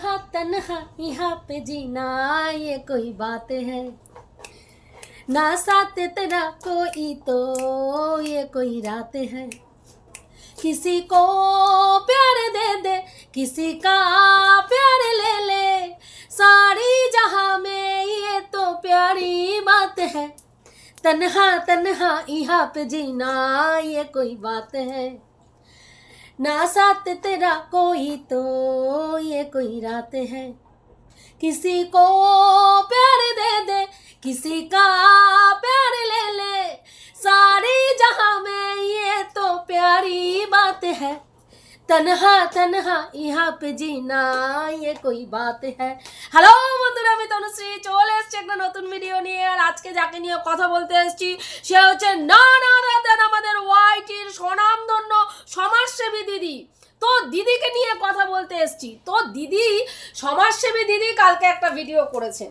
तन्हा तन्हा यहाँ पे जीना, ये कोई बात है। ना साथ तेरा कोई तो ये कोई रात है। किसी को प्यार दे दे, किसी का प्यार ले ले। सारी जहाँ में ये तो प्यारी बात है। तन्हा तन्हा यहाँ पे जीना, ये कोई बात है। ना साथ तेरा कोई तो ये कोई रात है। किसी को प्यार दे दे, किसी का प्यार ले ले। सारी जहाँ में ये तो प्यारी बात है। তনহা তনহা ইহা পে জিনা ইয়ে কই বাত হ্যাঁ হ্যালো বন্ধুরা আমি তনুশ্রী চলে এসছি একটা নতুন ভিডিও নিয়ে আর আজকে যাকে নিয়ে কথা বলতে এসেছি সে হচ্ছে না না রাতেন আমাদের ওয়াইটির স্বনামধন্য সমাজসেবী দিদি তো দিদিকে নিয়ে কথা বলতে এসছি। তো দিদি, সমাজসেবী দিদি কালকে একটা ভিডিও করেছেন।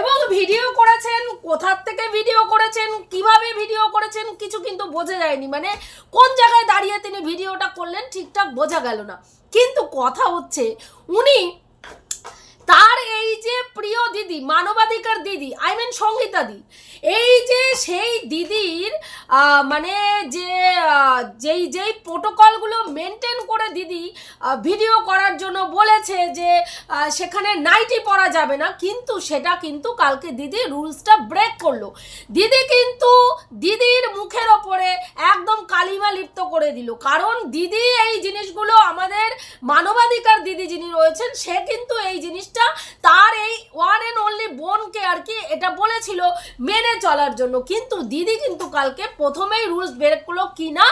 এবং ভিডিও করেছেন, কোথার থেকে ভিডিও করেছেন, কীভাবে ভিডিও করেছেন কিছু কিন্তু বোঝা যায়নি। মানে কোন জায়গায় দাঁড়িয়ে তিনি ভিডিওটা করলেন ঠিকঠাক বোঝা গেল না। কিন্তু কথা হচ্ছে, উনি তার এই যে প্রিয় দিদি, মানবাধিকার দিদি আই মিন সংহিতা দি, এই যে সেই দিদির মানে যে যেই যেই প্রোটোকলগুলো মেনটেন করে দিদি ভিডিও করার জন্য বলেছে যে সেখানে নাইটি পরা যাবে না, কিন্তু সেটা কিন্তু কালকে দিদি রুলসটা ব্রেক করল। দিদি কিন্তু দিদির মুখের ওপরে একদম কালিমা লিপ্ত করে দিল। কারণ দিদি এই জিনিসগুলো আমাদের মানবাধিকার দিদি যিনি রয়েছেন, সে কিন্তু এই জিনিসটা তার এই ওয়ান অ্যান্ড অনলি বোনকে আর কি এটা বলেছিল মেনে চলার জন্য। কিন্তু দিদি কিন্তু কালকে প্রথমেই রুলস ব্রেক করল কি না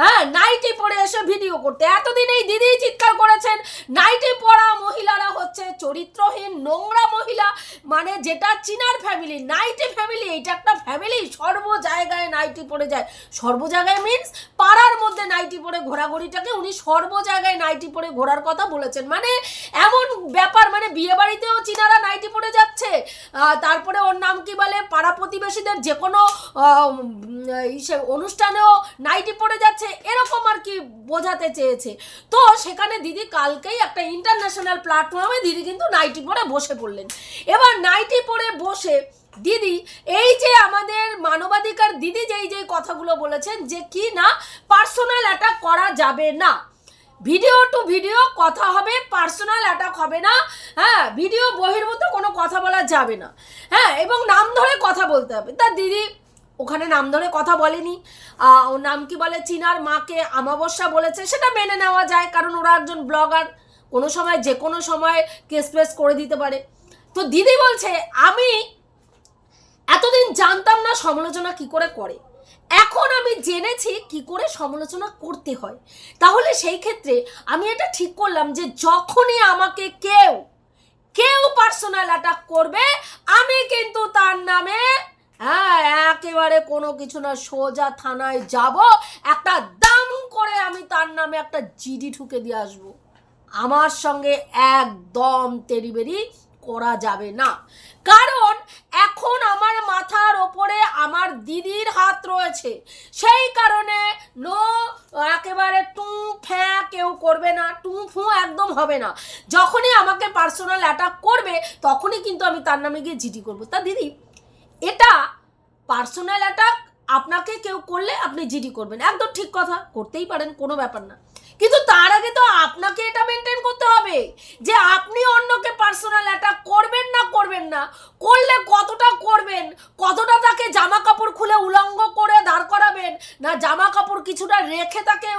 হ্যাঁ নাইটি পরে এসে ভিডিও করতে। এতদিন এই দিদি চিৎকার করেছেন নাইটি পরা মহিলারা হচ্ছে চরিত্রহীন, নোংরা মহিলা মানে যেটা চিনার ফ্যামিলি নাইটি ফ্যামিলি এইটা একটা ফ্যামিলি সর্ব জায়গায় নাইটি পরে যায়। সর্ব জায়গায় মিন্স পাড়ার মধ্যে নাইটি পরে ঘোরাঘুরিটাকে উনি সর্ব জায়গায় নাইটি পরে ঘোরার কথা বলেছেন। মানে এমন ব্যাপার মানে বিয়ে বাড়িতেও চিনারা নাইটি পরে যাচ্ছে। তারপরে ওর নাম কি বলে? পাড়া প্রতিবেশীদের যে কোনো ইসে অনুষ্ঠানেও নাইটি পরে যাচ্ছে। এরকম আর কি বোঝাতে চেয়েছে। তো সেখানে দিদি কালকেই একটা ইন্টারন্যাশনাল প্ল্যাটফর্মে দিদি কিন্তু নাইটি পরে বসে পড়লেন। এবার নাইটি পরে বসে দিদি, এই যে আমাদের মানবাধিকার দিদি যেই যেই কথাগুলো বলেছেন যে কি না পার্সোনাল অ্যাটাক করা যাবে না। ভিডিও টু ভিডিও কথা হবে পার্সোনাল অ্যাটাক হবে না। হ্যাঁ ভিডিও বহির্ভূত কোনো কথা বলা যাবে না। হ্যাঁ এবং নাম ধরে কথা বলতে হবে। তা দিদি, ওখানে নাম ধরে কথা বলেনি। ও নাম কি বলে? চিনার মাকে আমাবস্যা বলেছে, সেটা মেনে নেওয়া যায়, কারণ ওরা একজন ব্লগার। কোনো সময়, যে কোনো সময় কেস ফেস করে দিতে পারে। তো দিদি বলছে, আমি এতদিন জানতাম না সমালোচনা কি করে করে। এখন আমি জেনেছি কি করে সমালোচনা করতে হয়। তাহলে সেই ক্ষেত্রে আমি এটা ঠিক করলাম যে যখনই আমাকে কেউ কেউ পার্সোনাল অ্যাটাক করবে, আমি কিন্তু তার নামে হ্যাঁ একেবারে কোনো কিছু না, সোজা থানায় যাব, একটা দাম করে আমি তার নামে একটা জিডি ঠুকে দিয়ে আসব। আমার সঙ্গে একদম তেরিবেরি করা যাবে না। কারণ এখন আমার মাথার ওপরে আমার দিদির হাত রয়েছে। সেই কারণে নো, একেবারে টু ফ্যাঁ কেউ করবে না, টু ফু একদম হবে না। যখনই আমাকে পার্সোনাল অ্যাটাক করবে, তখনই কিন্তু আমি তার নামে গিয়ে জিডি করব। তা দিদি, এটা পার্সোনাল অ্যাটাক আপনাকে কেউ করলে আপনি জিডি করবেন। একদম ঠিক কথা, করতেই পারেন, কোনো ব্যাপার না। কিন্তু তার আগে তো আপনাকে এটা মেনটেন করতে হবে যে আপনি অন্যকে পার্সোনাল অ্যাটাক করবেন না করবেন না, করলে কতটা করবেন, কতটা তাকে জামা কাপড় খুলে উলঙ্গ করে দাঁড় করাবেন, না জামা কাপড় কিছুটা রেখে তাকে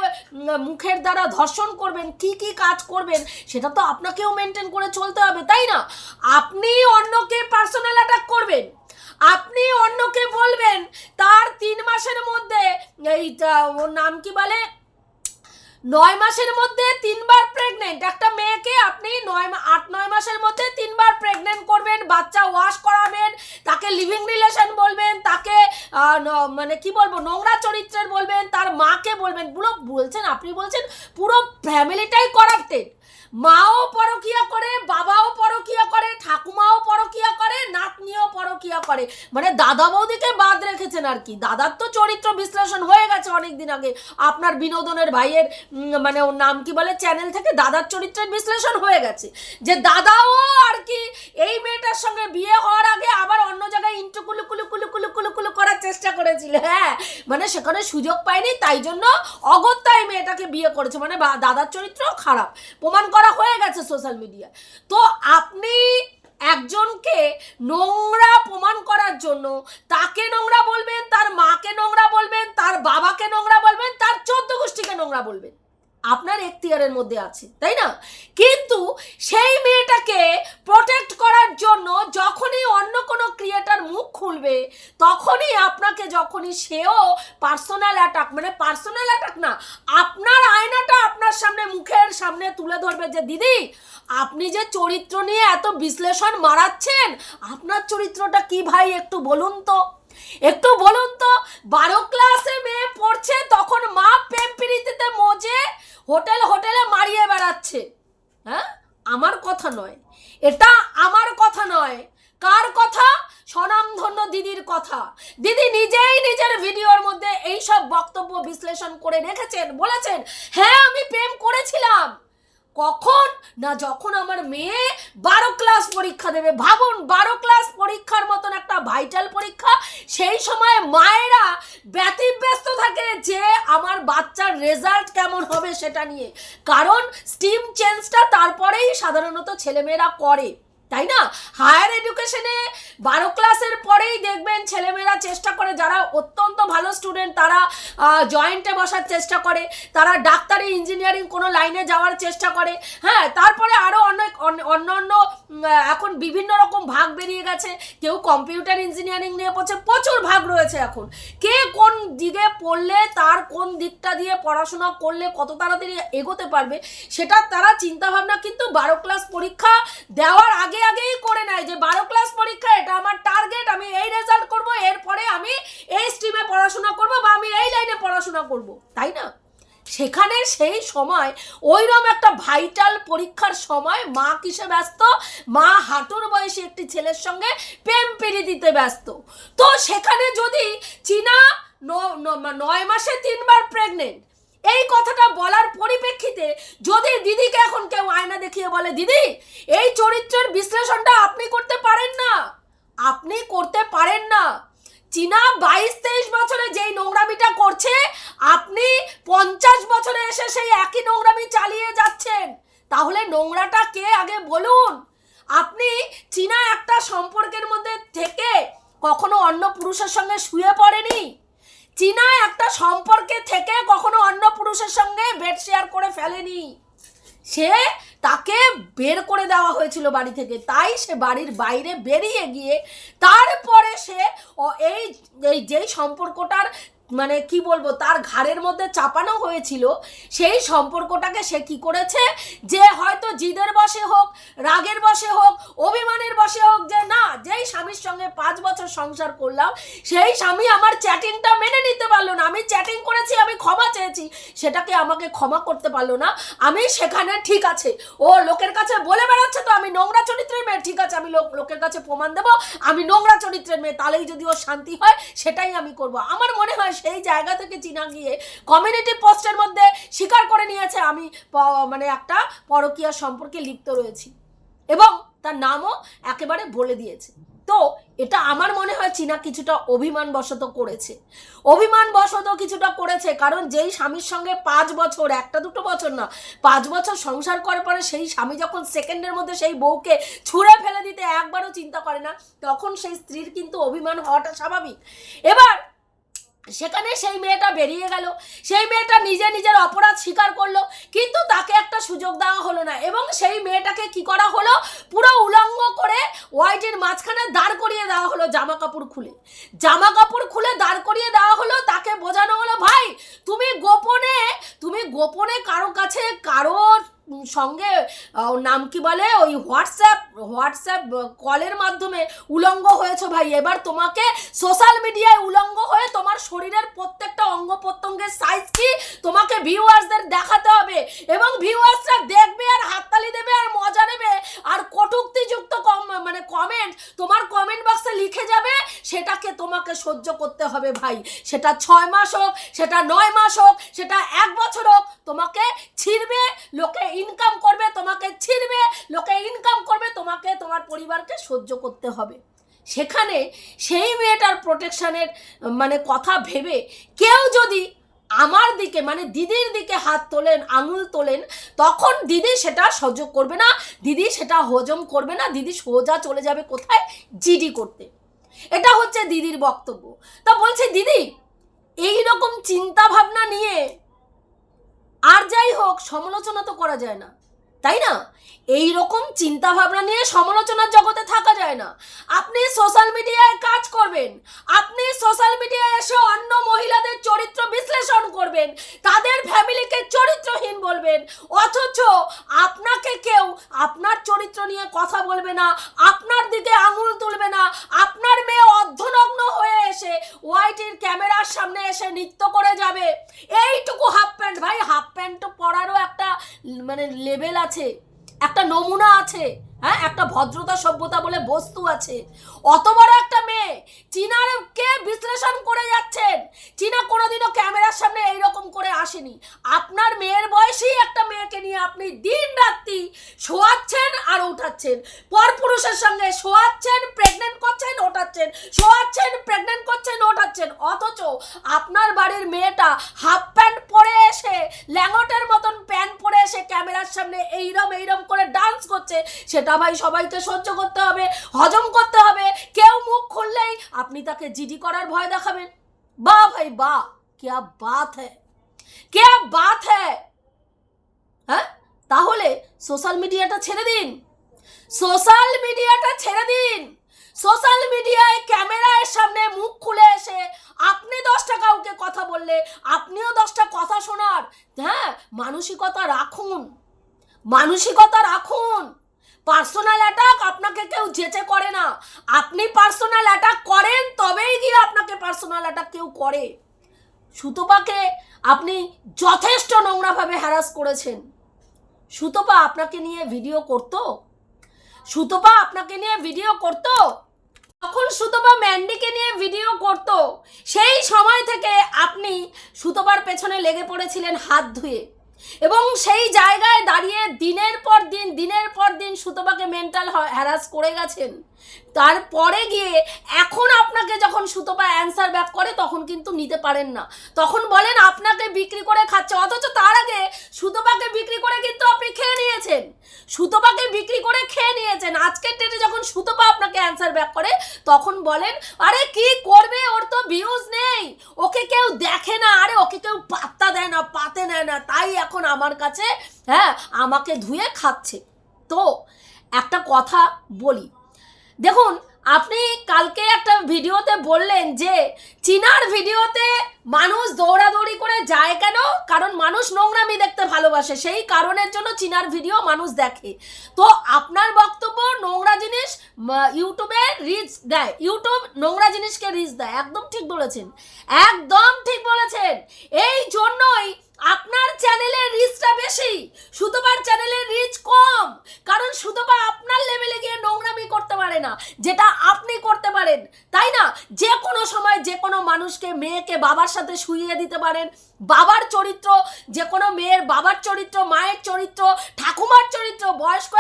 মুখের দ্বারা ধর্ষণ করবেন, কি কি কাজ করবেন, সেটা তো আপনাকেও মেনটেন করে চলতে হবে, তাই না? আপনি অন্যকে পার্সোনাল অ্যাটাক করবেন, আপনি অন্যকে বলবেন, তার তিন মাসের মধ্যে এই ওর নাম কি বলে? নয় মাসের মধ্যে তিনবার প্রেগনেন্ট একটা মেয়েকে আপনি নয় আট, নয় মাসের মধ্যে তিনবার প্রেগনেন্ট করবেন, বাচ্চা ওয়াশ করাবেন, তাকে লিভিং রিলেশন বলবেন, তাকে মানে কি বলব, নোংরা চরিত্রের বলবেন, তার মাকে বলবেন। বলছেন, আপনি বলছেন, পুরো ফ্যামিলিটাই করাপ্টেড মাও পরকিয়া করে, বাবাও পরকিয়া করে, ঠাকুমাও পরকিয়া করে, নাতনিও পরকিয়া করে। মানে দাদা বৌদিকে বাদ রেখেছেন আর কি। দাদার তো চরিত্র বিশ্লেষণ হয়ে গেছে অনেক দিন আগে। আপনার বিনোদনের ভাইয়ের মানে ওর নাম কি বলে চ্যানেল থেকে দাদার চরিত্রের বিশ্লেষণ হয়ে গেছে। যে দাদাও আর কি এই মেয়েটার সঙ্গে বিয়ে হওয়ার আগে আবার অন্য জায়গায় ইন্টু কুলু কুলু কুলু কুলু কুলু কুলু করার চেষ্টা করেছিল। হ্যাঁ মানে সেখানে সুযোগ পায়নি, তাই জন্য অগত্যাই মেয়েটাকে বিয়ে করেছে। মানে দাদার চরিত্র খারাপ। প্রমাণ করা হয়ে গেছে সোশ্যাল মিডিয়ায় তো আপনি একজনকে নোংরা প্রমাণ করার জন্য তাকে নোংরা বলবেন, তার মাকে নোংরা বলবেন, তার বাবাকে নোংরা বলবেন, তার চোদ্দ গোষ্ঠীকে নোংরা বলবেন। আপনার এখতিয়ারের মধ্যে আছে, তাই না? কিন্তু সেই মেয়েটাকে প্রোটেক্ট করার জন্য যখনই অন্য কোনো ক্রিয়েটার মুখ খুলবে, তখনই আপনাকে যখনই সেও পার্সোনাল অ্যাটাক মানে পার্সোনাল অ্যাটাক না, আপনার আয়নাটা আপনার সামনে, মুখের সামনে তুলে ধরবে যে, দিদি, আপনি যে চরিত্র নিয়ে এত বিশ্লেষণ মারাচ্ছেন, আপনার চরিত্রটা কি ভাই একটু বলুন তো? একটু বলুন তো, বারো ক্লাসে মেয়ে পড়ছে, তখন মা প্রেম প্রীতিতে মজে হোটেল হোটেলে মারিয়ে বেড়াচ্ছে। হ্যাঁ? আমার কথা নয়। এটা আমার কথা নয়। কার কথা? স্বনামধন্য দিদির কথা। দিদি নিজেই নিজের ভিডিওর মধ্যে এই সব বক্তব্য বিশ্লেষণ করে রেখেছেন, বলেছেন হ্যাঁ আমি প্রেম করেছিলাম। কখন না যখন আমার মেয়ে বারো ক্লাস পরীক্ষা দেবে? ভাবুন, বারো ক্লাস পরীক্ষার মতন একটা ভাইটাল পরীক্ষা। সেই সময় মায়েরা ব্যতিব্যস্ত থাকে যে আমার বাচ্চার রেজাল্ট কেমন হবে সেটা নিয়ে। কারণ স্টিম চেঞ্জটা তারপরেই সাধারণত ছেলেমেয়েরা করে। তাই না? হায়ার এডুকেশনে বারো ক্লাসের পরেই দেখবেন ছেলেমেয়েরা চেষ্টা করে, যারা অত্যন্ত ভালো স্টুডেন্ট তারা জয়েন্টে বসার চেষ্টা করে, তারা ডাক্তারি ইঞ্জিনিয়ারিং কোনো লাইনে যাওয়ার চেষ্টা করে হ্যাঁ? তারপরে আরও অনেক অন্য- অন্য এখন বিভিন্ন রকম ভাগ বেরিয়ে গেছে। কেউ কম্পিউটার ইঞ্জিনিয়ারিং নিয়ে পড়ছে, প্রচুর ভাগ রয়েছে এখন। কে কোন দিকে পড়লে, তার কোন দিকটা দিয়ে পড়াশোনা করলে কত তাড়াতাড়ি এগোতে পারবে, সেটা তারা চিন্তাভাবনা কিন্তু বারো ক্লাস পরীক্ষা দেওয়ার আগে আগেই করে নেয় যে বারো ক্লাস পরীক্ষা, এটা আমার টার্গেট আমি এই রেজাল্ট করব, এরপরে আমি এই স্ট্রিমে পড়াশোনা করব বা আমি এই লাইনে পড়াশোনা করব। তাই না? সেখানে সেই সময় ওইরকম একটা ভাইটাল পরীক্ষার সময় মা কিসে ব্যস্ত? মা হাঁটুর বয়সী একটি ছেলের সঙ্গে প্রেম পেরে দিতে ব্যস্ত। তো সেখানে যদি চীনা নয় মাসে তিনবার প্রেগনেন্ট এই কথাটা বলার পরিপ্রেক্ষিতে যদি দিদিকে এখন কেউ আয়না দেখিয়ে বলে, দিদি, এই চরিত্রের বিশ্লেষণটা আপনি করতে পারেন না। আপনি করতে পারেন না। চীনা বাইশ তেইশ বছরে যেই নোংরামিটা করছে, আপনি পঞ্চাশ বছরে এসে সেই একই নোংরামি চালিয়ে যাচ্ছেন। তাহলে নোংরাটা কে আগে বলুন? আপনি চীনা একটা সম্পর্কের মধ্যে থেকে কখনো অন্য পুরুষের সঙ্গে শুয়ে পড়েনি? চীনা একটা সম্পর্কে থেকে কখনো অন্য পুরুষের সঙ্গে বেড শেয়ার করে ফেলেনি। সে তাকে বের করে দেওয়া হয়েছিল বাড়ি থেকে। তাই সে বাড়ির বাইরে বেরিয়ে গিয়ে তারপরে সে এই যেই সম্পর্কটার মানে কি বলব, তার ঘাড়ের মধ্যে চাপানো হয়েছিল, সেই সম্পর্কটাকে সে কি করেছে? যে হয়তো জিদের বসে হোক, রাগের বসে হোক, অভিমানের বসে হোক, যে না, যেই স্বামীর সঙ্গে পাঁচ বছর সংসার করলাম, সেই স্বামী আমার চ্যাটিংটা মেনে নিতে পারল না। আমি চ্যাটিং করেছি, আমি ক্ষমা চেয়েছি, সেটাকে আমাকে ক্ষমা করতে পারল না। আমি সেখানে ঠিক আছে। ও লোকের কাছে বলে বেড়াচ্ছে তো, আমি নোংরা চরিত্রের মেয়ে, ঠিক আছে, আমি লোক, লোকের কাছে প্রমাণ দেবো, আমি নোংরা চরিত্রের মেয়ে, তাহলেই যদি ও শান্তি হয়, সেটাই আমি করব। আমার মনে হয় সেই জায়গা থেকে চীনা গিয়ে কমিউনিটি পোস্টের মধ্যে স্বীকার করে নিয়েছে। আমি মানে একটা পরকীয়া সম্পর্কে লিপ্ত রয়েছি এবং তার নামও একেবারে বলে দিয়েছে। তো এটা আমার মনে হয় চীনা কিছুটা অভিমান বশত করেছে। অভিমান বশত কিছুটা করেছে কারণ যেই স্বামীর সঙ্গে পাঁচ বছর, একটা দুটো বছর না, পাঁচ বছর সংসার করার পরে সেই স্বামী যখন সেকেন্ডের মধ্যে সেই বউকে ছুঁড়ে ফেলে দিতে একবারও চিন্তা করে না, তখন সেই স্ত্রীর কিন্তু অভিমান হওয়াটা স্বাভাবিক। এবার সেখানে সেই মেয়েটা বেরিয়ে গেল। সেই মেয়েটা নিজে নিজের অপরাধ স্বীকার করল, কিন্তু তাকে একটা সুযোগ দেওয়া হলো না এবং সেই মেয়েটাকে কি করা হলো? পুরো উলঙ্গ করে ওয়াইটির মাঝখানে দাঁড় করিয়ে দেওয়া হলো জামা কাপড় খুলে। জামা কাপড় খুলে দাঁড় করিয়ে দেওয়া হলো, তাকে বোঝানো হলো, ভাই, তুমি গোপনে তুমি গোপনে কারও কাছে কারোর সঙ্গে নাম কি বলে? ওই হোয়াটসঅ্যাপ হোয়াটসঅ্যাপ কলের মাধ্যমে উলঙ্গ হয়েছো ভাই। এবার তোমাকে সোশ্যাল মিডিয়ায় উলঙ্গ হয়ে তোমার শরীরের প্রত্যেকটা অঙ্গ প্রত্যঙ্গের সাইজ কি তোমাকে ভিউয়ার্সদের দেখাতে হবে। এবং ভিউয়ার্সরা দেখবে আর হাততালি দেবে আর মজা নেবে। আর কটুক্তিযুক্ত কম মানে কমেন্ট তোমার কমেন্ট বক্সে লিখে যাবে। সেটাকে তোমাকে সহ্য করতে হবে ভাই। সেটা ছয় মাস হোক, সেটা নয় মাস হোক, সেটা এক বছর হোক তোমাকে ছিঁড়বে লোকে ইনকাম করবে তোমাকে ছিঁড়বে লোকে ইনকাম করবে তোমাকে তোমার পরিবারকে সহ্য করতে হবে। সেখানে সেই মেয়েটার প্রোটেকশনের মানে কথা ভেবে কেউ যদি আমার দিকে মানে দিদির দিকে হাত তোলেন, আঙুল তোলেন, তখন দিদি সেটা সহ্য করবে না, দিদি সেটা হজম করবে না, দিদি সোজা চলে যাবে কোথায়? জিডি করতে। এটা হচ্ছে দিদির বক্তব্য। তা বলছে, দিদি এই রকম চিন্তা ভাবনা নিয়ে আর যাই হোক, সমালোচনা তো করা যায় না। তাই না? এই রকম চিন্তা ভাবনা নিয়ে সমালোচনার জগতে থাকা যায় না। আপনি সোশ্যাল মিডিয়ায় কাজ করবেন। আপনি সোশ্যাল মিডিয়ায় এসে অন্য মহিলাদের চরিত্র বিশ্লেষণ করবেন। তাদের চরিত্রহীন বলবেন। অথচ আপনাকে কেউ আপনার চরিত্র নিয়ে কথা বলবে না, আপনার দিকে আঙুল তুলবে না, আপনার মেয়ে অর্ধনগ্ন হয়ে এসে ওয়াইটির ক্যামেরার সামনে এসে নৃত্য করে যাবে। এইটুকু হাফ প্যান্ট। ভাই, হাফ প্যান্ট পরারও একটা মানে লেভেল আছে, একটা নমুনা আছে। হ্যাঁ একটা ভদ্রতা, সভ্যতা বলে বস্তু আছে। অত বড় একটা মেয়ে, চীনার কে বিশ্লেষণ করে যাচ্ছেন? চীনা কোনোদিনও ক্যামেরার সামনে এইরকম করে আসেনি। আপনার মেয়ের বয়সী একটা মেয়েকে নিয়ে আপনি দিন রাত্রি শোয়াচ্ছেন আর উঠাচ্ছেন। পরপুরুষের সঙ্গে শোয়াচ্ছেন প্রেগনেন্ট করছেন, ওঠাচ্ছেন। শোয়াচ্ছেন প্রেগনেন্ট করছেন, ওঠাচ্ছেন। অথচ আপনার বাড়ির মেয়েটা হাফ প্যান্ট পরে এসে ল্যাঙ্গটের মতন প্যান্ট পরে এসে ক্যামেরার সামনে এইরম এইরম করে ডান্স করছে সেটা ভাই সবাইকে সহ্য করতে হবে হজম করতে হবে কেউ মুখ খুললেই আপনি তাকে জিডি করার ভয় দেখাবেন বা ভাই বা क्या बात है क्या बात है হ্যাঁ তাহলে সোশ্যাল মিডিয়াটা ছেড়ে দিন সোশ্যাল মিডিয়াটা ছেড়ে দিন সোশ্যাল মিডিয়ায় ক্যামেরার সামনে মুখ খুলে এসে আপনি দশটা কাউকে কথা বললে আপনিও দশটা কথা শোনার হ্যাঁ মানসিকতা রাখুন মানসিকতা রাখুন পার্সোনাল অ্যাটাক আপনাকে কেউ যেচে করে না। আপনি পার্সোনাল অ্যাটাক করেন, তবেই গিয়ে আপনাকে পার্সোনাল অ্যাটাক কেউ করে। সুতপাকে আপনি যথেষ্ট নোংরাভাবে হ্যারাস করেছেন। সুতপা আপনাকে নিয়ে ভিডিও করতো? সুতপা আপনাকে নিয়ে ভিডিও করতো? তখন সুতপা ম্যান্ডিকে নিয়ে ভিডিও করত। সেই সময় থেকে আপনি সুতপার পেছনে লেগে পড়েছিলেন হাত ধুয়ে। এবং সেই জায়গায় দাঁড়িয়ে দিনের পর দিন, দিনের পর দিন সুতপাকে মেন্টাল হ্যারাস করে গেছেন। তারপরে গিয়ে এখন আপনাকে যখন সুতপা অ্যান্সার ব্যাক করে, তখন কিন্তু নিতে পারেন না। তখন বলেন, আপনাকে বিক্রি করে খাচ্ছে। অথচ তার আগে সুতপাকে বিক্রি করে কিন্তু আপনি খেয়ে নিয়েছেন। সুতপাকে বিক্রি করে খেয়ে নিয়েছেন। আজকের ডেটে যখন সুতপা আপনাকে অ্যান্সার ব্যাক করে, তখন বলেন, আরে কি করবে? ওর তো ভিউজ নেই। ওকে কেউ দেখে না। আরে ওকে কেউ পাত্তা দেয় না, পাতে নেয় না। তাই এখন আমার কাছে হ্যাঁ আমাকে ধুয়ে খাচ্ছে। তো একটা কথা বলি দেখুন, আপনি কালকে একটা ভিডিওতে বললেন যে, চীনার ভিডিওতে মানুষ দৌড়াদৌড়ি করে যায় কেন? কারণ মানুষ নোংরামি দেখতে ভালোবাসে, সেই কারণের জন্য চীনার ভিডিও মানুষ দেখে। তো আপনার বক্তব্য নোংরা জিনিস ইউটিউবে রিচ দেয়। ইউটিউব নোংরা জিনিসকে রিচ দেয়। একদম ঠিক বলেছেন। একদম ঠিক বলেছেন। এই জন্যই আপনার চ্যানেলের রিচটা বেশি, সুতপার চ্যানেলের রিচ কম, কারণ সুতপা আপনার লেভেলে গিয়ে নোংরামি করতে পারে না, যেটা আপনি করতে পারেন, তাই না? যে কোনো সময় যে কোনো মানুষকে, মেয়েকে বাবার সাথে শুইয়ে দিতে পারেন, বাবার চরিত্র, যে কোনো মেয়ের বাবার চরিত্র, মায়ের চরিত্র, ঠাকুমার চরিত্র, বয়স্ক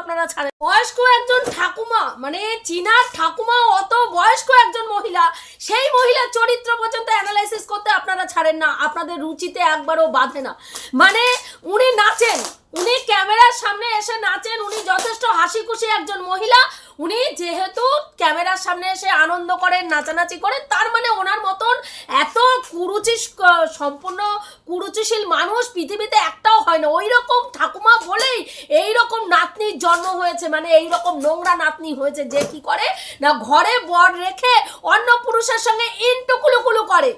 আপনারা ছাড়েন। বয়স্ক একজন ঠাকুমা মানে চীনার ঠাকুমা অত বয়স্ক একজন মহিলা, সেই মহিলার চরিত্র পর্যন্ত অ্যানালাইসিস করতে আপনারা ছাড়েন না। আপনাদের রুচিতে একবারও বাঁধে না। মানে উনি নাচেন, উনি ক্যামেরার সামনে এসে নাচেন, উনি যথেষ্ট হাসি খুশি একজন মহিলা উনি যেহেতু ক্যামেরার সামনে এসে আনন্দ করেন, নাচানাচি করেন, তার মানে ওনার মতন এত কুরুচি সম্পূর্ণ কুরুচিশীল মানুষ পৃথিবীতে একটাও হয় না। ওই রকম ঠাকুমা বলেই এই রকম নাতনির জন্ম হয়েছে মানে এই রকম নোংরা নাতনি হয়েছে যে কি করে না ঘরে বর রেখে অন্য পুরুষের সঙ্গে ইন্টু কুলুকুলু করে।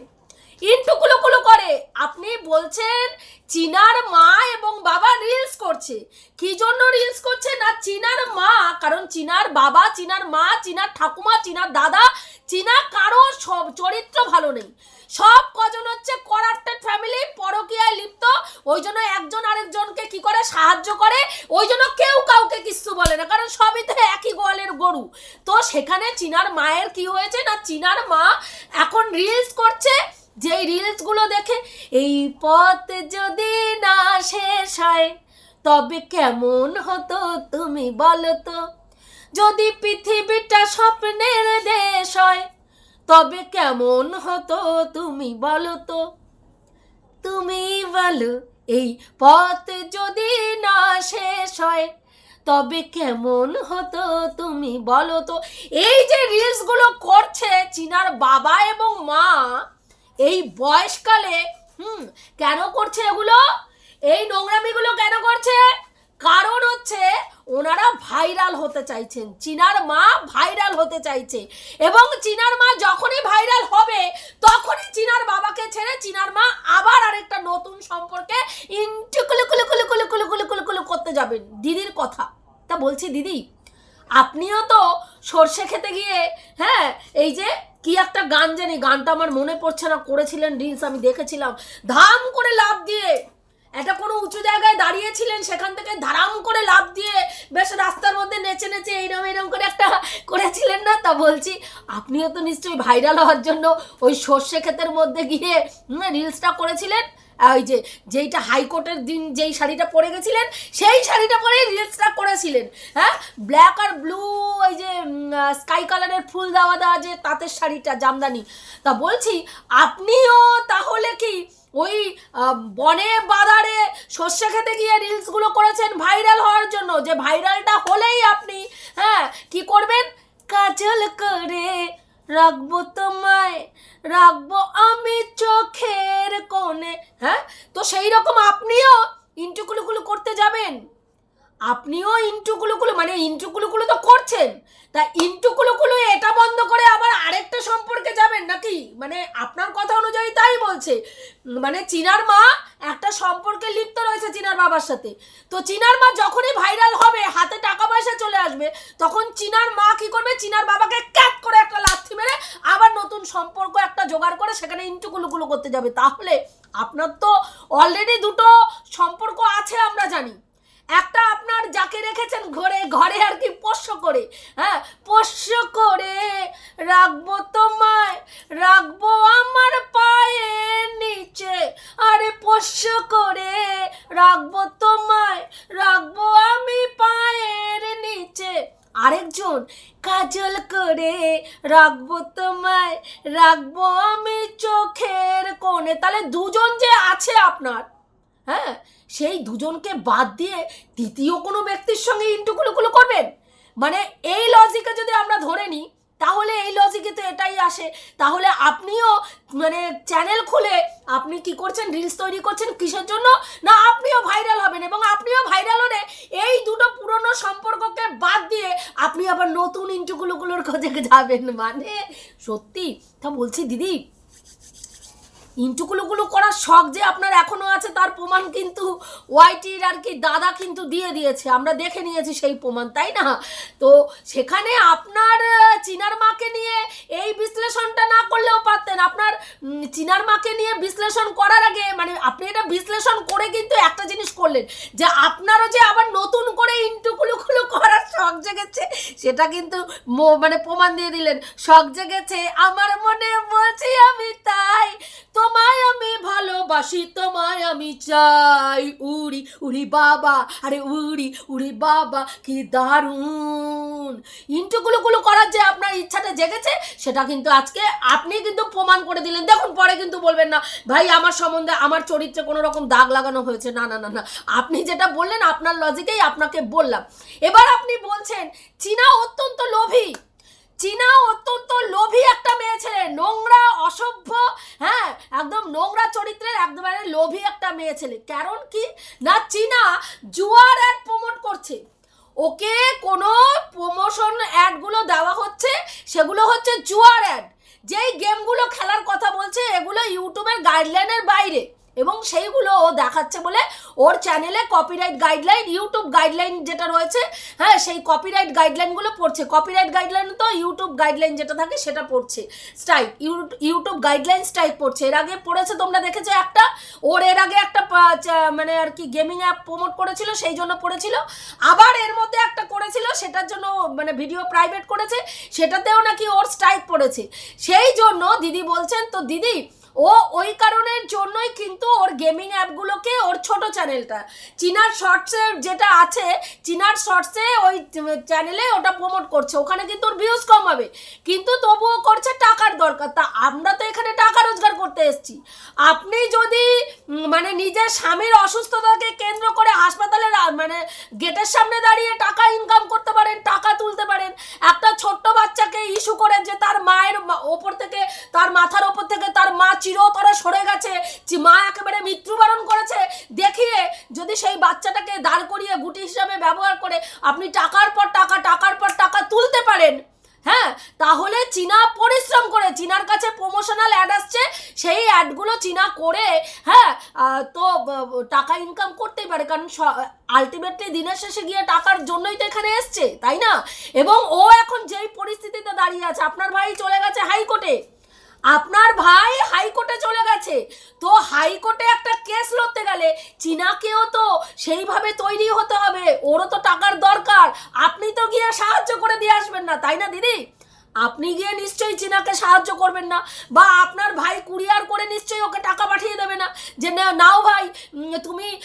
ইন্টু কুলুকুলু করে। আপনি বলছেন চীনার মা এবং বাবা রিলস করছে। কি জন্য রিলস করছে না চীনার মা? কারণ চীনার বাবা, চীনার মা, চীনার ঠাকুমা, চীনার দাদা, চীনা কারও সব চরিত্র ভালো নেই। সব কজন হচ্ছে করাপ্টেড ফ্যামিলি পরকীয়ায় লিপ্ত। ওই জন্য একজন আরেকজনকে কি করে সাহায্য করে? ওই জন্য কেউ কাউকে কিচ্ছু বলে না, কারণ সবই তো একই গোয়ালের গরু। তো সেখানে চিনার মায়ের কি হয়েছে না চিনার মা এখন রিলস করছে? যেই রিলসগুলো দেখে, এই পথ যদি না শেষ হয়, তবে কেমন হতো তুমি বলো তো? যদি পৃথিবীটা স্বপ্নের দেশ হয়, তবে কেমন হতো তুমি বলো তো? তুমি বলো, এই পথ যদি না শেষ হয়, তবে কেমন হতো তুমি বলো তো? এই যে রিলসগুলো করছে চিনার বাবা এবং মা এই বয়সকালে, হুম, কেন করছে এগুলো? এই নোংরামিগুলো কেন করছে? কারণ হচ্ছে, ওনারা ভাইরাল হতে চাইছেন। চীনার মা ভাইরাল হতে চাইছে। এবং চীনার মা যখনই ভাইরাল হবে, তখনই চীনার বাবাকে ছেড়ে চীনার মা আবার আরেকটা নতুন সম্পর্কে ইন্টুকুলুকুলুকুলুকুলুকুলুকুলুকুলু করতে যাবেন। দিদির কথা। তা বলছি, দিদি, আপনিও তো সর্ষে খেতে গিয়ে হ্যাঁ এই যে কি একটা গান জানি? গানটা আমার মনে পড়ছে না, করেছিলেন রিলস আমি দেখেছিলাম। ধাম করে লাভ দিয়ে এটা কোনো উঁচু জায়গায় দাঁড়িয়েছিলেন, সেখান থেকে ধারাম করে লাভ দিয়ে বেশ রাস্তার মধ্যে নেচে নেচে এইরম এইরম করে একটা করেছিলেন না? তা বলছি, আপনিও তো নিশ্চয়ই ভাইরাল হওয়ার জন্য ওই সর্ষে ক্ষেতের মধ্যে গিয়ে রিলসটা করেছিলেন? ওই যে যেইটা হাইকোর্টের দিন যেই শাড়িটা পরে গেছিলেন, সেই শাড়িটা পরে রিলসটা করেছিলেন। হ্যাঁ? ব্ল্যাক আর ব্লু ওই যে স্কাই কালারের ফুল দেওয়া দেওয়া যে তাঁতের শাড়িটা, জামদানি। তা বলছি, আপনিও তাহলে কি ওই বনে বাজারে সর্ষে খেতে গিয়ে রিলসগুলো করেছেন ভাইরাল হওয়ার জন্য? যে ভাইরালটা হলেই আপনি হ্যাঁ কি করবেন? কাজল করে রাখব তোমায়। রাখব আমি চোখের কোণে হ্যাঁ? তো সেই রকম আপনিও ইন্টুকুলুকুলু করতে যাবেন। আপনিও ইন্টুকুলুকুলু মানে ইন্টুকুলুকুলু তো করছেন। তা ইন্টুকুলুকুলু এটা বন্ধ করে আবার আরেকটা সম্পর্কে যাবেন নাকি? মানে আপনার কথা অনুযায়ী তাই বলছে। মানে চিনার মা একটা সম্পর্কে লিপ্ত রয়েছে চিনার বাবার সাথে। তো চিনার মা যখনই ভাইরাল হবে, হাতে টাকা পয়সা চলে আসবে, তখন চিনার মা কি করবে? চিনার বাবাকে ক্যাপ করে একটা লাথি মেরে আবার নতুন সম্পর্ক একটা জোগাড় করে সেখানে ইন্টুকুলুকুলু করতে যাবে। তাহলে আপনার তো অলরেডি দুটো সম্পর্ক আছে আমরা জানি। একটা আপনার যাকে রেখেছেন ঘরে ঘরে আর কি পোষ্য করে হ্যাঁ? পোষ্য করে রাখব তোমায়, রাখব আমার পায়ের নিচে। আরে পোষ্য করে রাখব তোমায়, রাখব আমি পায়ের নিচে। আরেকজন, কাজল করে রাখব তোমায়, রাখব আমি চোখের কোণে। তাহলে দুজন যে আছে আপনার হ্যাঁ সেই দুজনকে বাদ দিয়ে তৃতীয় কোনো ব্যক্তির সঙ্গে ইন্টুকুলুকুলু করবেন? মানে এই লজিকে যদি আমরা ধরে নিই, তাহলে এই লজিকে তো এটাই আসে। তাহলে আপনিও মানে চ্যানেল খুলে আপনি কি করছেন? রিলস তৈরি করছেন কিসের জন্য? না, আপনিও ভাইরাল হবেন এবং আপনিও ভাইরাল হলে এই দুটো পুরনো সম্পর্ককে বাদ দিয়ে আপনি আবার নতুন ইন্টুকুলুকুলোর খোঁজে যাবেন। মানে সত্যি, তা বলছি দিদি ইন্টুকুলুকুলু করার শখ যে আপনার এখনও আছে, তার প্রমাণ কিন্তু ওয়াইটির আর কি দাদা কিন্তু দিয়ে দিয়েছে। আমরা দেখে নিয়েছি সেই প্রমাণ, তাই না? তো সেখানে আপনার চিনার মাকে নিয়ে এই বিশ্লেষণটা না করলেও পারতেন। আপনার চিনার মাকে নিয়ে বিশ্লেষণ করার আগে মানে আপনি এটা বিশ্লেষণ করে কিন্তু একটা জিনিস করলেন যে আপনারও যে আবার নতুন করে ইন্টুকুলুকুলু করার শখ জেগেছে, সেটা কিন্তু মানে প্রমাণ দিয়ে দিলেন। শখ জেগেছে, আমার মনে বলছি আমি তাই। তোমায় আমি ভালোবাসি, তোমায় আমি চাই। উড়ি উড়ি বাবা, আরে উড়ি উড়ি বাবা, কি দারুণ। ইন্টুকুলুকুলু করার যে আপনার ইচ্ছাটা জেগেছে, সেটা কিন্তু আজকে আপনি কিন্তু প্রমাণ করে দিলেন। দেখুন, পরে কিন্তু বলবেন না, ভাই, আমার সম্বন্ধে আমার চরিত্রে কোনো রকম দাগ লাগানো হয়েছে। না না না না। আপনি যেটা বললেন, আপনার লজিকেই আপনাকে বললাম। এবার আপনি বলছেন, চীনা অত্যন্ত লোভী। চীনা অত্যন্ত লোভী একটা মেয়ে ছেলে, নোংরা, অসভ্য হ্যাঁ একদম নোংরা চরিত্রের একদম লোভী একটা মেয়ে ছেলে। কারণ কি? না, চীনা জুয়ার অ্যাড প্রমোট করছে। ওকে কোনো প্রমোশন অ্যাডগুলো দেওয়া হচ্ছে, সেগুলো হচ্ছে জুয়ার অ্যাড যেই গেমগুলো খেলার কথা বলছে, এগুলো ইউটিউবের গাইডলাইনের বাইরে। এবং সেইগুলো ও দেখাচ্ছে বলে ওর চ্যানেলে কপিরাইট গাইডলাইন ইউটিউব গাইডলাইন যেটা রয়েছে হ্যাঁ সেই কপিরাইট গাইডলাইনগুলো পড়ছে। কপিরাইট গাইডলাইন তো ইউটিউব গাইডলাইন যেটা থাকে সেটা পড়ছে। স্ট্রাইক ইউটিউব গাইডলাইন স্ট্রাইক পড়ছে। এর আগে পড়েছে তোমরা দেখেছ একটা? ওর এর আগে একটা মানে আর কি গেমিং অ্যাপ প্রমোট করেছিল, সেই জন্য পড়েছিল। আবার এর মধ্যে একটা করেছিল, সেটার জন্য মানে ভিডিও প্রাইভেট করেছে। সেটাতেও নাকি ওর স্ট্রাইক পড়েছে। সেই জন্য দিদি বলছেন, তো দিদি ও ওই কারণের জন্যই কিন্তু ওর গেমিং অ্যাপগুলোকে ওর ছোট চ্যানেলটা। চিনার শর্টসের যেটা আছে, চিনার শর্টসে ওই চ্যানেলে ওটা প্রমোট করছে। ওখানে কিন্তু ওর ভিউজ কম হবে। কিন্তু তবুও করছে টাকার দরকার। তা আমরা তো এখানে টাকা রোজগার করতে এসেছি। আপনি যদি মানে নিজের স্বামীর অসুস্থতাকে কেন্দ্র করে হাসপাতালের মানে গেটের সামনে দাঁড়িয়ে টাকা ইনকাম করতে পারেন, টাকা তুলতে পারেন, একটা ছোট্ট বাচ্চাকে ইস্যু করেন যে তার মায়ের ওপর থেকে, তার মাথার ওপর থেকে তার মা চিরতরে সরে গেছে যে মা একেবারে মৃত্যুবরণ করেছে। দেখিয়ে যদি সেই বাচ্চাটাকে দাঁড় করিয়ে গুটি হিসাবে ব্যবহার করে আপনি টাকার পর টাকা, টাকার পর টাকা তুলতে পারেন হ্যাঁ? তাহলে চীনা পরিশ্রম করে, চীনার কাছে প্রমোশনাল অ্যাড আসছে, সেই অ্যাডগুলো চীনা করে হ্যাঁ? তো টাকা ইনকাম করতেই পারে, কারণ আলটিমেটলি দিনের শেষে গিয়ে টাকার জন্যই তো এখানে এসছে, তাই না? এবং ও এখন যেই পরিস্থিতিতে দাঁড়িয়ে আছে, আপনার ভাই চলে গেছে হাইকোর্টে। আপনার ভাই হাইকোর্টে চলে গেছে। তো হাইকোর্টে একটা কেস লড়তে গেলে চীনাকেও তো সেইভাবে তৈরি হতে হবে। ওরও তো টাকার দরকার। আপনি তো গিয়ে সাহায্য করে দিয়ে আসবেন না, তাই না দিদি? আপনি গিয়ে নিশ্চয়ই চীনাকে সাহায্য করবেন না। বা আপনার ভাই কুরিয়ার করে নিশ্চয়ই ওকে টাকা পাঠিয়ে দেবে না। যে "না- নাও ভাই তুমি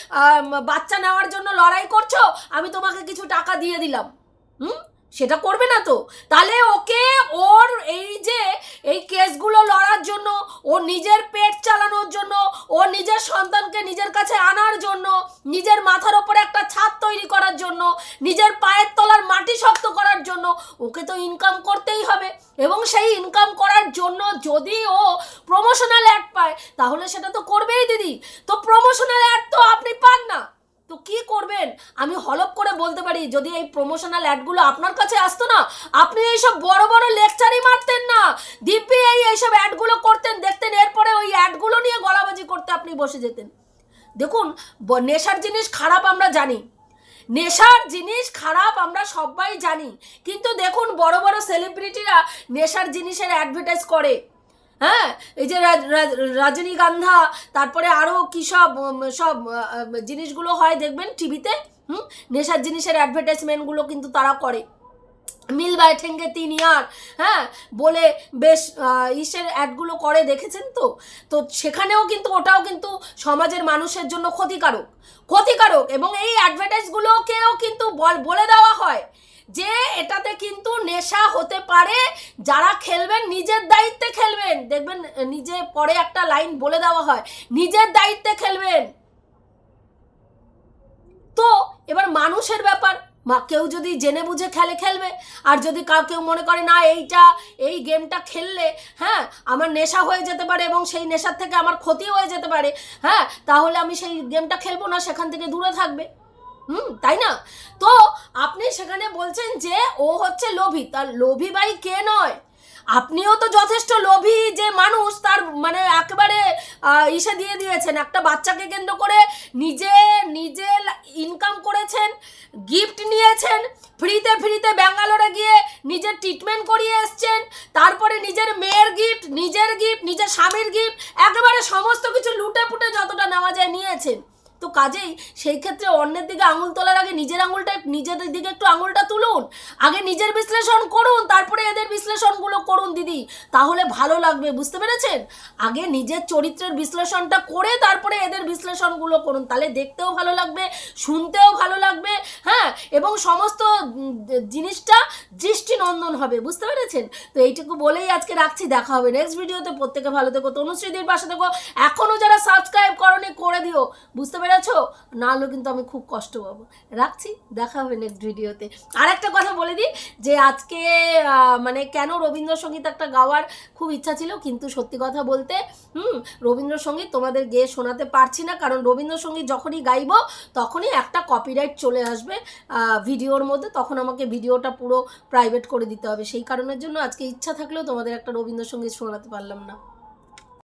বাচ্চা নেওয়ার জন্য লড়াই করছ, আমি তোমাকে কিছু টাকা দিয়ে দিলাম। হুম? সেটা করবে না তো। তাহলে ওকে ওর এই যে এই কেসগুলো লড়ার জন্য ও নিজের পেট চালানোর জন্য, ও নিজের সন্তানকে নিজের কাছে আনার জন্য, নিজের মাথার ওপরে একটা ছাদ তৈরি করার জন্য, নিজের পায়ের তলার মাটি শক্ত করার জন্য, ওকে তো ইনকাম করতেই হবে। এবং সেই ইনকাম করার জন্য যদি ও প্রমোশনাল অ্যাড পায়, তাহলে সেটা তো করবেই দিদি। তো প্রমোশনাল অ্যাড তো আপনি পান না। তো কি করবেন? আমি হলপ করে বলতে পারি, যদি এই প্রমোশনাল অ্যাডগুলো আপনার কাছে আসতো না, আপনি এইসব বড় বড় লেকচারই মারতেন না। দিব্যি এই এইসব অ্যাডগুলো করতেন, দেখতেন, এরপরে ওই অ্যাডগুলো নিয়ে গলাবাজি করতে আপনি বসে যেতেন। দেখুন নেশার জিনিস খারাপ আমরা জানি। নেশার জিনিস খারাপ আমরা সবাই জানি। কিন্তু দেখুন, বড় বড় সেলিব্রিটিরা নেশার জিনিসের অ্যাডভার্টাইজ করে। হ্যাঁ এই যে রাজ- রাজ- রজনীগন্ধা, তারপরে আরও কী সব সব জিনিসগুলো হয় দেখবেন টিভিতে হুম? নেশার জিনিসের অ্যাডভার্টাইজমেন্টগুলো কিন্তু তারা করে। মিল বাইঠেঙ্গে তিন ইয়ার হ্যাঁ? বলে বেশ ইসের অ্যাডগুলো করে দেখেছেন তো? তো সেখানেও কিন্তু ওটাও কিন্তু সমাজের মানুষের জন্য ক্ষতিকারক। ক্ষতিকারক এবং এই অ্যাডভার্টাইজগুলোকেও কিন্তু বলে দেওয়া হয়। যে এটাতে কিন্তু নেশা হতে পারে। যারা খেলবেন, নিজের দায়িত্বে খেলবেন। দেখবেন, নিজে পরে একটা লাইন বলে দেওয়া হয়, নিজের দায়িত্বে খেলবেন। তো, এবার মানুষের ব্যাপার। মা, কেউ যদি জেনে বুঝে খেলে, খেলবে। আর যদি কাউ মনে করে, না, এইটা, এই গেমটা খেললে হ্যাঁ আমার নেশা হয়ে যেতে পারে এবং সেই নেশার থেকে আমার ক্ষতি হয়ে যেতে পারে হ্যাঁ তাহলে আমি সেই গেমটা খেলব না, সেখান থেকে দূরে থাকবে। হুম, তাই না? তো আপনি সেখানে বলছেন যে ও হচ্ছে লোভী। তার লোভী ভাই কে নয়? আপনিও তো যথেষ্ট লোভী যে মানুষ, তার মানে একেবারে ইসে দিয়ে দিয়েছেন। একটা বাচ্চাকে কেন্দ্র করে নিজে নিজে ইনকাম করেছেন গিফট নিয়েছেন ফ্রিতে ফ্রিতে ব্যাঙ্গালোরে গিয়ে নিজের ট্রিটমেন্ট করিয়ে এসছেন, তারপরে নিজের মেয়ের গিফট নিজের গিফট নিজের স্বামীর গিফট একেবারে সমস্ত কিছু লুটে পুটে যতটা নেওয়া যায় নিয়েছেন। তো কাজেই সেই ক্ষেত্রে অন্যের দিকে আঙুল তোলার আগে নিজের আঙুলটা নিজেদের দিকে একটু আঙুলটা তুলুন। আগে নিজের বিশ্লেষণ করুন, তারপরে এদের বিশ্লেষণগুলো করুন দিদি। তাহলে ভালো লাগবে, বুঝতে পেরেছেন? আগে নিজের চরিত্রের বিশ্লেষণটা করে তারপরে এদের বিশ্লেষণগুলো করুন। তাহলে দেখতেও ভালো লাগবে, শুনতেও ভালো লাগবে হ্যাঁ? এবং সমস্ত জিনিসটা দৃষ্টিনন্দন হবে, বুঝতে পেরেছেন? তো এইটুকু বলেই আজকে রাখছি, দেখা হবে নেক্সট ভিডিওতে প্রত্যেকে ভালো থেকো, তনুশ্রীদির পাশে থেকো। এখনও যারা সাবস্ক্রাইব করনি, করে দিও, বুঝতে পেরেছ না হলেও কিন্তু আমি খুব কষ্ট পাবো। রাখছি, দেখা হবে নেক্সট ভিডিওতে। আর একটা কথা বলে দিই, যে আজকে মানে কেন রবীন্দ্রসঙ্গীত একটা গাওয়ার খুব ইচ্ছা ছিল, কিন্তু সত্যি কথা বলতে, হুম, রবীন্দ্রসঙ্গীত তোমাদের গেয়ে শোনাতে পারছি না, কারণ রবীন্দ্রসঙ্গীত যখনই গাইবো, তখনই একটা কপিরাইট চলে আসবে ভিডিওর মধ্যে, তখন আমাকে ভিডিওটা পুরো প্রাইভেট করে দিতে হবে। সেই কারণের জন্য আজকে ইচ্ছা থাকলেও তোমাদের একটা রবীন্দ্রসঙ্গীত শোনাতে পারলাম না।